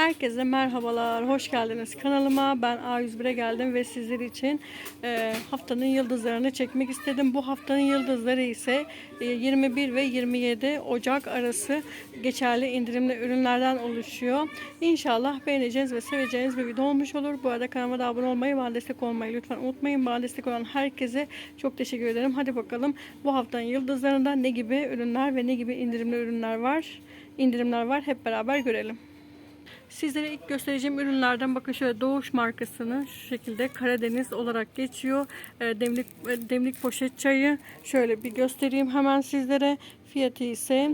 Herkese merhabalar, hoş geldiniz kanalıma. Ben A101'e geldim ve sizler için e, haftanın yıldızlarını çekmek istedim. Bu haftanın yıldızları ise e, 21 ve 27 Ocak arası geçerli indirimli ürünlerden oluşuyor. İnşallah beğeneceğiniz ve seveceğiniz bir video olmuş olur. Bu arada kanalıma da abone olmayı, bana destek olmayı lütfen unutmayın. Bana destek olan herkese çok teşekkür ederim. Hadi bakalım bu haftanın yıldızlarında ne gibi ürünler ve ne gibi indirimli ürünler var, indirimler var hep beraber görelim. Sizlere ilk göstereceğim ürünlerden bakın şöyle Doğuş markasını şu şekilde Karadeniz olarak geçiyor. E, Demlik e, demlik poşet çayı şöyle bir göstereyim hemen sizlere. Fiyatı ise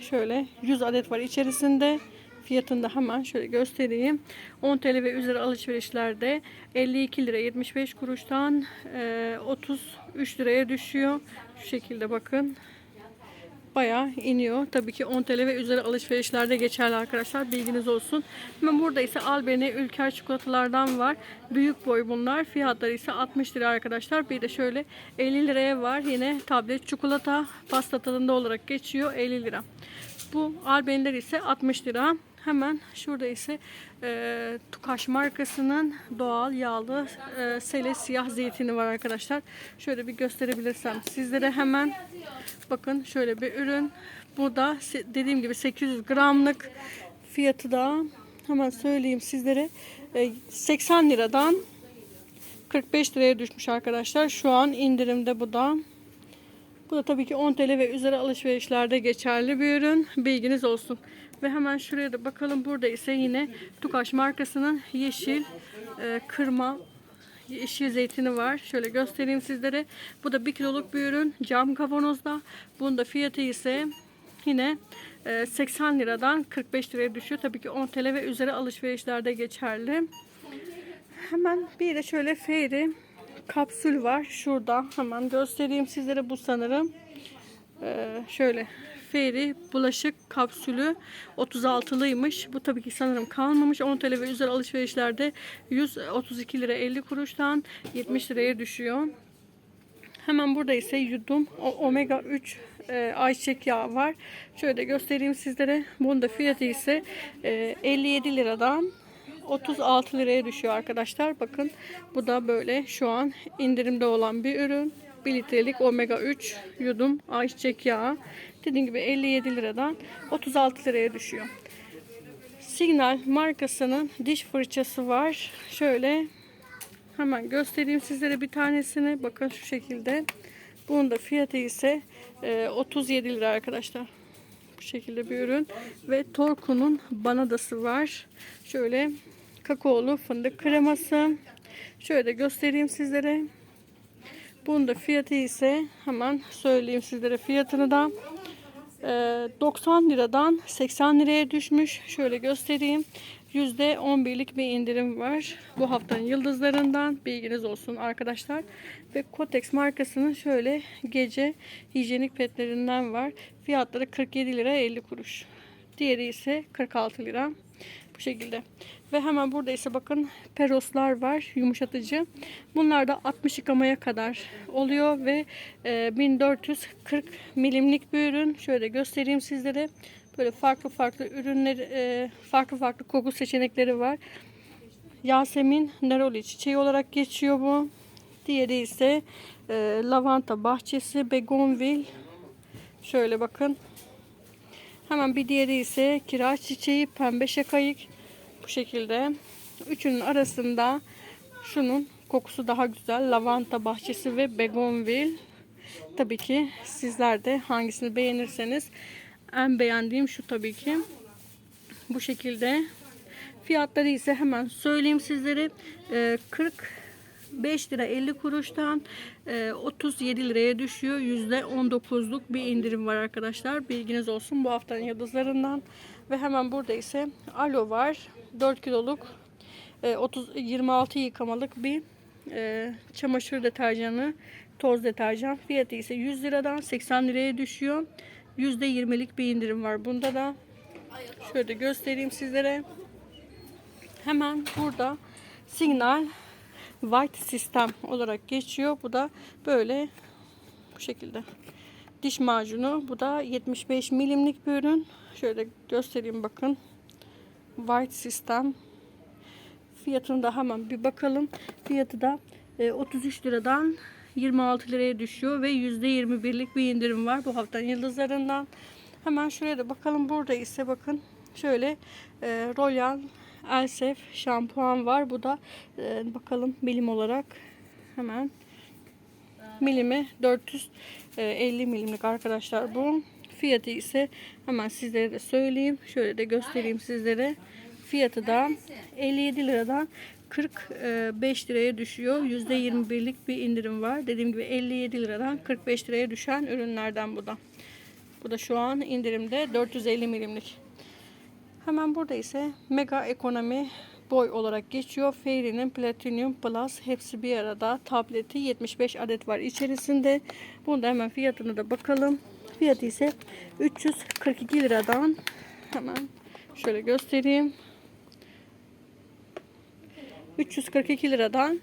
şöyle 100 adet var içerisinde. Fiyatını da hemen şöyle göstereyim. 10 TL ve üzeri alışverişlerde 52 lira 75 kuruştan e, 33 liraya düşüyor. Şu şekilde bakın bayağı iniyor. Tabii ki 10 TL ve üzeri alışverişlerde geçerli arkadaşlar. Bilginiz olsun. Hemen burada ise Albeni Ülker çikolatalardan var. Büyük boy bunlar. Fiyatları ise 60 lira arkadaşlar. Bir de şöyle 50 liraya var. Yine tablet çikolata pasta tadında olarak geçiyor. 50 lira. Bu Albeniler ise 60 lira. Hemen şurada ise e, Tukaş markasının doğal yağlı e, sele siyah zeytini var arkadaşlar. Şöyle bir gösterebilirsem sizlere hemen bakın şöyle bir ürün. Bu da dediğim gibi 800 gramlık fiyatı da hemen söyleyeyim sizlere e, 80 liradan 45 liraya düşmüş arkadaşlar. Şu an indirimde bu da. Bu da tabii ki 10 TL ve üzeri alışverişlerde geçerli bir ürün. Bilginiz olsun. Ve hemen şuraya da bakalım. Burada ise yine Tukaş markasının yeşil e, kırma yeşil zeytini var. Şöyle göstereyim sizlere. Bu da 1 kiloluk bir ürün. Cam kavanozda. Bunun da fiyatı ise yine e, 80 liradan 45 liraya düşüyor. Tabii ki 10 TL ve üzeri alışverişlerde geçerli. Hemen bir de şöyle Fairy kapsül var. Şurada hemen göstereyim sizlere bu sanırım. Ee, şöyle Fairy bulaşık kapsülü 36'lıymış. Bu tabii ki sanırım kalmamış. 10 TL ve üzeri alışverişlerde 132 lira 50 kuruştan 70 liraya düşüyor. Hemen burada ise yudum o- omega 3 e, ayçiçek yağı var. Şöyle göstereyim sizlere. Bunun da fiyatı ise e, 57 liradan 36 liraya düşüyor arkadaşlar. Bakın bu da böyle şu an indirimde olan bir ürün. 1 litrelik omega 3 yudum ayçiçek yağı. Dediğim gibi 57 liradan 36 liraya düşüyor. Signal markasının diş fırçası var. Şöyle Hemen göstereyim sizlere bir tanesini. Bakın şu şekilde. Bunun da fiyatı ise e, 37 lira arkadaşlar. Bu şekilde bir ürün. Ve Torku'nun banadası var. Şöyle kakaolu fındık kreması. Şöyle de göstereyim sizlere. Bunun da fiyatı ise hemen söyleyeyim sizlere fiyatını da. Ee, 90 liradan 80 liraya düşmüş. Şöyle göstereyim. %11'lik bir indirim var. Bu haftanın yıldızlarından bilginiz olsun arkadaşlar. Ve Kotex markasının şöyle gece hijyenik petlerinden var. Fiyatları 47 lira 50 kuruş. Diğeri ise 46 lira. Bu şekilde. Ve hemen burada ise bakın peroslar var yumuşatıcı. Bunlar da 60 yıkamaya kadar oluyor ve e, 1440 milimlik bir ürün. Şöyle göstereyim sizlere. Böyle farklı farklı ürünler, e, farklı farklı koku seçenekleri var. Yasemin neroli çiçeği olarak geçiyor bu. Diğeri ise e, lavanta bahçesi, begonvil. Şöyle bakın. Hemen bir diğeri ise kira çiçeği pembe şakayık. Bu şekilde. Üçünün arasında şunun kokusu daha güzel. Lavanta bahçesi ve begonvil. Tabii ki sizler de hangisini beğenirseniz en beğendiğim şu tabii ki. Bu şekilde. Fiyatları ise hemen söyleyeyim sizlere. Ee, 40 5 lira 50 kuruştan e, 37 liraya düşüyor. %19'luk bir indirim var arkadaşlar. Bilginiz olsun bu haftanın yıldızlarından. Ve hemen burada ise alo var. 4 kiloluk e, 30, 26 yıkamalık bir e, çamaşır deterjanı, toz deterjan. Fiyatı ise 100 liradan 80 liraya düşüyor. %20'lik bir indirim var bunda da. Şöyle göstereyim sizlere. Hemen burada Signal White System olarak geçiyor. Bu da böyle bu şekilde. Diş macunu. Bu da 75 milimlik bir ürün. Şöyle göstereyim bakın. White System. Fiyatını da hemen bir bakalım. Fiyatı da e, 33 liradan 26 liraya düşüyor ve %21'lik bir indirim var bu haftanın yıldızlarından. Hemen şuraya da bakalım. Burada ise bakın şöyle e, Royal Elsef şampuan var. Bu da e, bakalım milim olarak hemen milimi 450 milimlik arkadaşlar bu. Fiyatı ise hemen sizlere de söyleyeyim. Şöyle de göstereyim sizlere. Fiyatı da 57 liradan 45 liraya düşüyor. %21'lik bir indirim var. Dediğim gibi 57 liradan 45 liraya düşen ürünlerden bu da. Bu da şu an indirimde 450 milimlik. Hemen burada ise mega ekonomi boy olarak geçiyor. Fairy'nin Platinum Plus hepsi bir arada. Tableti 75 adet var içerisinde. Bunda hemen fiyatını da bakalım. Fiyatı ise 342 liradan hemen şöyle göstereyim. 342 liradan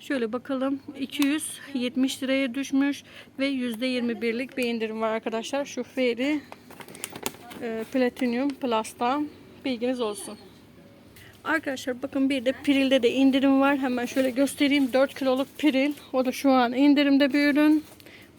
Şöyle bakalım 270 liraya düşmüş ve %21'lik bir indirim var arkadaşlar. Şu Fairy e, Platinum Plus'ta bilginiz olsun. Arkadaşlar bakın bir de Piril'de de indirim var. Hemen şöyle göstereyim. 4 kiloluk Piril. O da şu an indirimde bir ürün.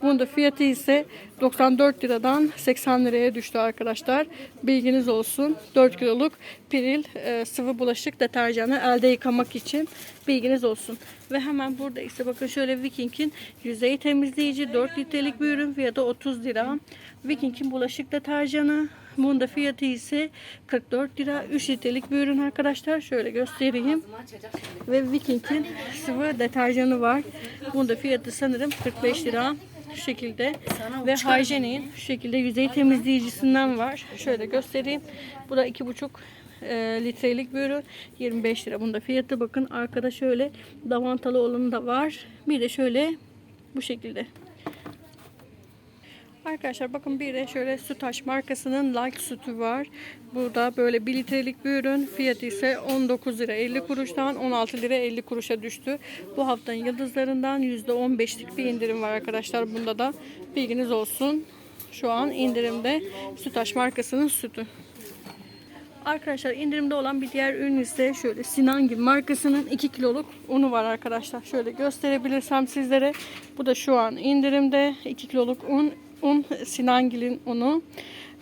Bunun da fiyatı ise 94 liradan 80 liraya düştü arkadaşlar. Bilginiz olsun. 4 kiloluk Piril e, sıvı bulaşık deterjanı elde yıkamak için bilginiz olsun. Ve hemen burada ise bakın şöyle Viking'in yüzey temizleyici 4 litrelik bir ürün fiyatı 30 lira. Viking'in bulaşık deterjanı bunun da fiyatı ise 44 lira. 3 litrelik bir ürün arkadaşlar. Şöyle göstereyim. Ve Viking'in sıvı deterjanı var. Bunun da fiyatı sanırım 45 lira. Şu şekilde. Ve Hygienic şu şekilde yüzey temizleyicisinden var. Şöyle göstereyim. Bu da 2,5 e, litrelik bir ürün. 25 lira. Bunda fiyatı bakın. Arkada şöyle davantalı olanı da var. Bir de şöyle bu şekilde. Arkadaşlar bakın bir de şöyle Sütaş markasının Light sütü var. Bu da böyle 1 litrelik bir ürün. Fiyatı ise 19 lira 50 kuruştan 16 lira 50 kuruşa düştü. Bu haftanın yıldızlarından %15'lik bir indirim var arkadaşlar. Bunda da bilginiz olsun. Şu an indirimde Sütaş markasının sütü. Arkadaşlar indirimde olan bir diğer ürün ise şöyle Sinangi markasının 2 kiloluk unu var arkadaşlar. Şöyle gösterebilirsem sizlere. Bu da şu an indirimde 2 kiloluk un. Un Sinangil'in unu.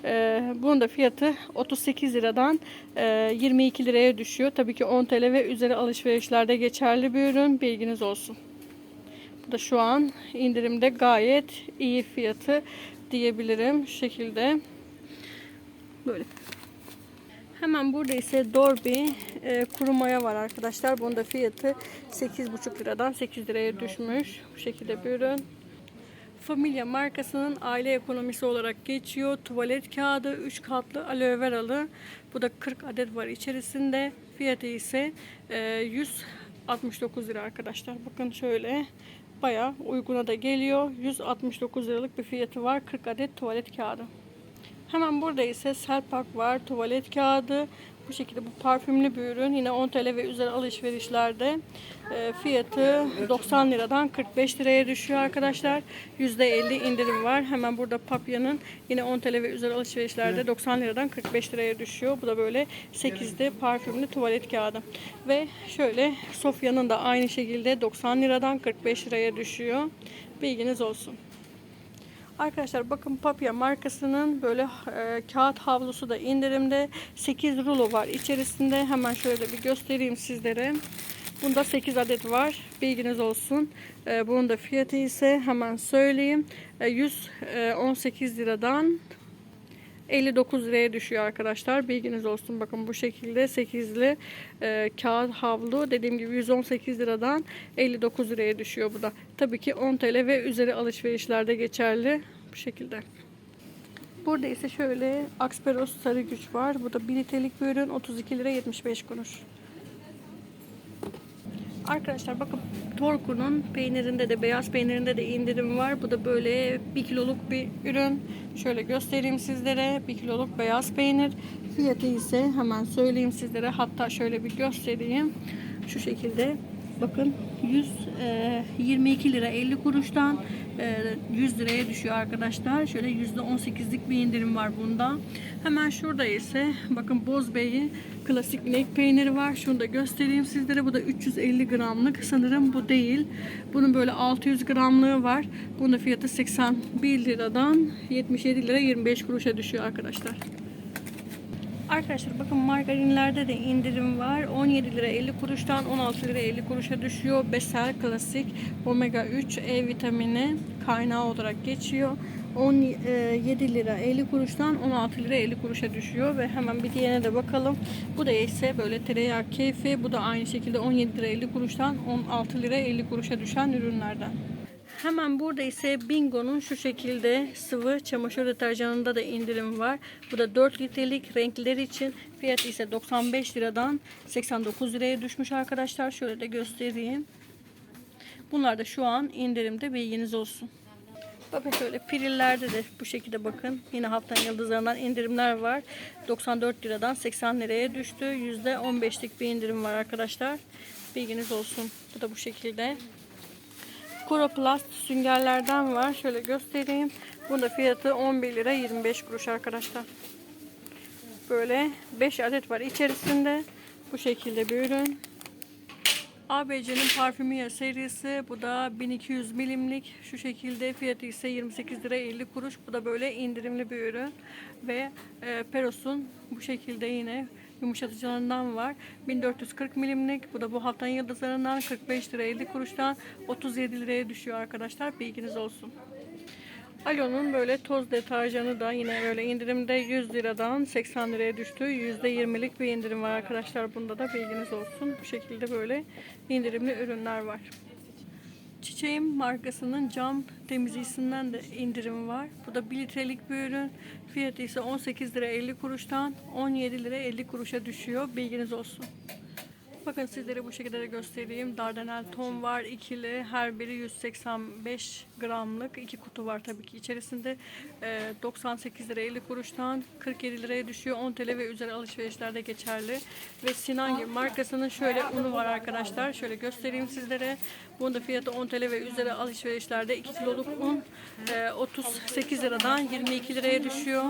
Ee, bunun da fiyatı 38 liradan e, 22 liraya düşüyor. Tabii ki 10 TL ve üzeri alışverişlerde geçerli bir ürün. Bilginiz olsun. Bu da şu an indirimde gayet iyi fiyatı diyebilirim. Şu şekilde. Böyle. Hemen burada ise Dorby e, kuru maya var arkadaşlar. Bunun da fiyatı 8,5 liradan 8 liraya düşmüş. Bu şekilde bir ürün. Familia markasının aile ekonomisi olarak geçiyor. Tuvalet kağıdı 3 katlı aloe veralı. Bu da 40 adet var içerisinde. Fiyatı ise e, 169 lira arkadaşlar. Bakın şöyle bayağı uyguna da geliyor. 169 liralık bir fiyatı var. 40 adet tuvalet kağıdı. Hemen burada ise Selpak var. Tuvalet kağıdı. Bu şekilde bu parfümlü bir ürün. Yine 10 TL ve üzeri alışverişlerde e, fiyatı 90 liradan 45 liraya düşüyor arkadaşlar. %50 indirim var. Hemen burada Papya'nın yine 10 TL ve üzeri alışverişlerde 90 liradan 45 liraya düşüyor. Bu da böyle 8'de parfümlü tuvalet kağıdı. Ve şöyle Sofya'nın da aynı şekilde 90 liradan 45 liraya düşüyor. Bilginiz olsun. Arkadaşlar bakın Papya markasının böyle e, kağıt havlusu da indirimde. 8 rulo var içerisinde. Hemen şöyle bir göstereyim sizlere. Bunda 8 adet var. Bilginiz olsun. E, bunun da fiyatı ise hemen söyleyeyim. E, 118 liradan 59 liraya düşüyor arkadaşlar. Bilginiz olsun. Bakın bu şekilde 8'li e, kağıt havlu dediğim gibi 118 liradan 59 liraya düşüyor bu da. Tabii ki 10 TL ve üzeri alışverişlerde geçerli bu şekilde. Burada ise şöyle Axperos sarı güç var. Bu da 1 litrelik bir ürün 32 lira 75 kuruş. Arkadaşlar bakın Torku'nun peynirinde de beyaz peynirinde de indirim var. Bu da böyle 1 kiloluk bir ürün. Şöyle göstereyim sizlere. 1 kiloluk beyaz peynir. Fiyatı ise hemen söyleyeyim sizlere. Hatta şöyle bir göstereyim. Şu şekilde Bakın 122 lira 50 kuruştan e, 100 liraya düşüyor arkadaşlar. Şöyle %18'lik bir indirim var bunda. Hemen şurada ise bakın Bozbey'in klasik inek peyniri var. Şunu da göstereyim sizlere. Bu da 350 gramlık. Sanırım bu değil. Bunun böyle 600 gramlığı var. Bunun fiyatı 81 liradan 77 lira 25 kuruşa düşüyor arkadaşlar. Arkadaşlar bakın margarinlerde de indirim var. 17 lira 50 kuruştan 16 lira 50 kuruşa düşüyor. Besel klasik omega 3 E vitamini kaynağı olarak geçiyor. 17 lira 50 kuruştan 16 lira 50 kuruşa düşüyor ve hemen bir diğerine de bakalım. Bu da ise böyle tereyağı keyfi. Bu da aynı şekilde 17 lira 50 kuruştan 16 lira 50 kuruşa düşen ürünlerden. Hemen burada ise Bingo'nun şu şekilde sıvı çamaşır deterjanında da indirim var. Bu da 4 litrelik renkler için fiyatı ise 95 liradan 89 liraya düşmüş arkadaşlar. Şöyle de göstereyim. Bunlar da şu an indirimde bilginiz olsun. Bakın şöyle pirillerde de bu şekilde bakın. Yine haftanın yıldızlarından indirimler var. 94 liradan 80 liraya düştü. %15'lik bir indirim var arkadaşlar. Bilginiz olsun. Bu da bu şekilde. Coroplast süngerlerden var. Şöyle göstereyim. Bunda fiyatı 11 lira 25 kuruş arkadaşlar. Böyle 5 adet var içerisinde. Bu şekilde bir ürün. ABC'nin Parfümier serisi. Bu da 1200 milimlik. Şu şekilde fiyatı ise 28 lira 50 kuruş. Bu da böyle indirimli bir ürün. Ve e, Peros'un bu şekilde yine yumuşatıcılarından var. 1440 milimlik. Bu da bu haftanın yıldızlarından 45 lira 50 kuruştan 37 liraya düşüyor arkadaşlar. Bilginiz olsun. Alo'nun böyle toz deterjanı da yine böyle indirimde 100 liradan 80 liraya düştü. %20'lik bir indirim var arkadaşlar. Bunda da bilginiz olsun. Bu şekilde böyle indirimli ürünler var. Çiçeğim markasının cam temizleyicisinden de indirim var. Bu da 1 litrelik bir ürün. Fiyatı ise 18 lira 50 kuruştan 17 lira 50 kuruşa düşüyor. Bilginiz olsun. Bakın sizlere bu şekilde de göstereyim. Dardanel ton var. ikili. Her biri 185 gramlık. iki kutu var tabii ki içerisinde. Ee, 98 lira 50 kuruştan 47 liraya düşüyor. 10 TL ve üzeri alışverişlerde geçerli. Ve Sinangi markasının şöyle unu var arkadaşlar. Şöyle göstereyim sizlere. Bunun da fiyatı 10 TL ve üzeri alışverişlerde 2 kiloluk un e, 38 liradan 22 liraya düşüyor.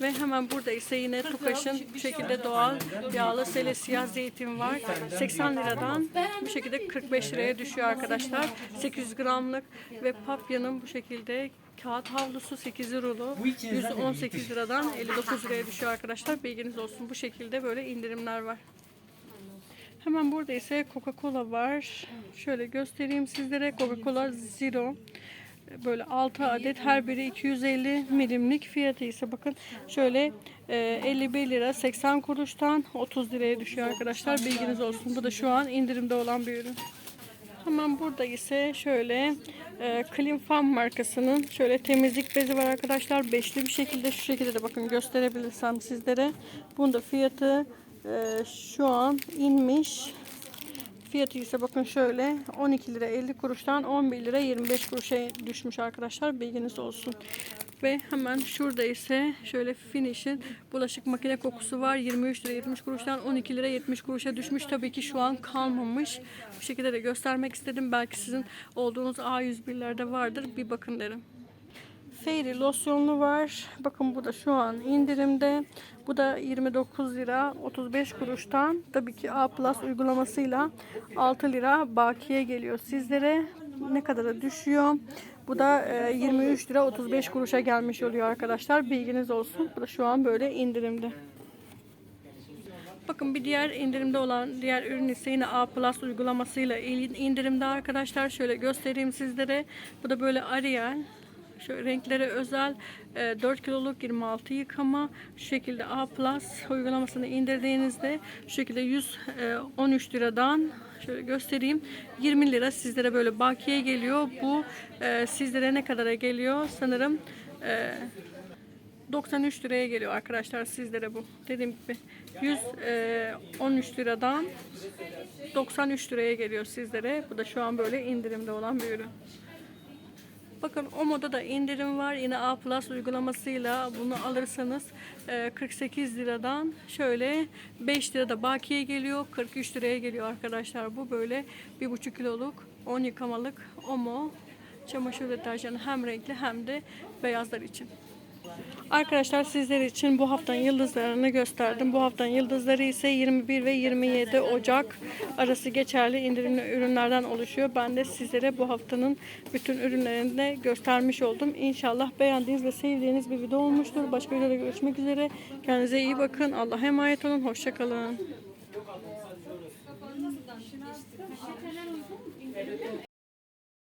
Ve hemen burada ise yine Tukaş'ın bu şekilde doğal yağlı sele siyah zeytin var. 80 liradan bu şekilde 45 liraya düşüyor arkadaşlar. 800 gramlık ve Papya'nın bu şekilde kağıt havlusu 8 rulo 118 liradan 59 liraya düşüyor arkadaşlar. Bilginiz olsun. Bu şekilde böyle indirimler var. Hemen burada ise Coca-Cola var. Şöyle göstereyim sizlere. Coca-Cola Zero. Böyle 6 adet her biri 250 milimlik fiyatı ise bakın şöyle e, 51 lira 80 kuruştan 30 liraya düşüyor arkadaşlar. Bilginiz olsun. Bu da şu an indirimde olan bir ürün. Hemen burada ise şöyle e, Clean Farm markasının şöyle temizlik bezi var arkadaşlar. Beşli bir şekilde şu şekilde de bakın gösterebilirsem sizlere. Bunun da fiyatı e, şu an inmiş. Fiyatı ise bakın şöyle 12 lira 50 kuruştan 11 lira 25 kuruşa düşmüş arkadaşlar. Bilginiz olsun. Ve hemen şurada ise şöyle Finish'in bulaşık makine kokusu var. 23 lira 70 kuruştan 12 lira 70 kuruşa düşmüş. Tabii ki şu an kalmamış. Bu şekilde de göstermek istedim. Belki sizin olduğunuz A101'lerde vardır. Bir bakın derim. Fairy losyonlu var. Bakın bu da şu an indirimde. Bu da 29 lira 35 kuruştan tabii ki A Plus uygulamasıyla 6 lira bakiye geliyor sizlere. Ne kadara düşüyor? Bu da e, 23 lira 35 kuruşa gelmiş oluyor arkadaşlar. Bilginiz olsun. Bu da şu an böyle indirimde. Bakın bir diğer indirimde olan diğer ürün ise yine A Plus uygulamasıyla indirimde arkadaşlar. Şöyle göstereyim sizlere. Bu da böyle Ariel. Şöyle renklere özel e, 4 kiloluk 26 yıkama şu şekilde A Plus uygulamasını indirdiğinizde şu şekilde 113 liradan şöyle göstereyim 20 lira sizlere böyle bakiye geliyor. Bu e, sizlere ne kadara geliyor? Sanırım e, 93 liraya geliyor arkadaşlar sizlere bu. Dediğim gibi 113 liradan 93 liraya geliyor sizlere. Bu da şu an böyle indirimde olan bir ürün. Bakın Omo'da da indirim var. Yine A Plus uygulamasıyla bunu alırsanız e, 48 liradan şöyle 5 lirada bakiye geliyor. 43 liraya geliyor arkadaşlar. Bu böyle 1,5 kiloluk 10 yıkamalık Omo çamaşır deterjanı hem renkli hem de beyazlar için. Arkadaşlar sizler için bu haftanın yıldızlarını gösterdim. Bu haftanın yıldızları ise 21 ve 27 Ocak arası geçerli indirimli ürünlerden oluşuyor. Ben de sizlere bu haftanın bütün ürünlerini de göstermiş oldum. İnşallah beğendiğiniz ve sevdiğiniz bir video olmuştur. Başka videoda görüşmek üzere. Kendinize iyi bakın. Allah'a emanet olun. Hoşçakalın.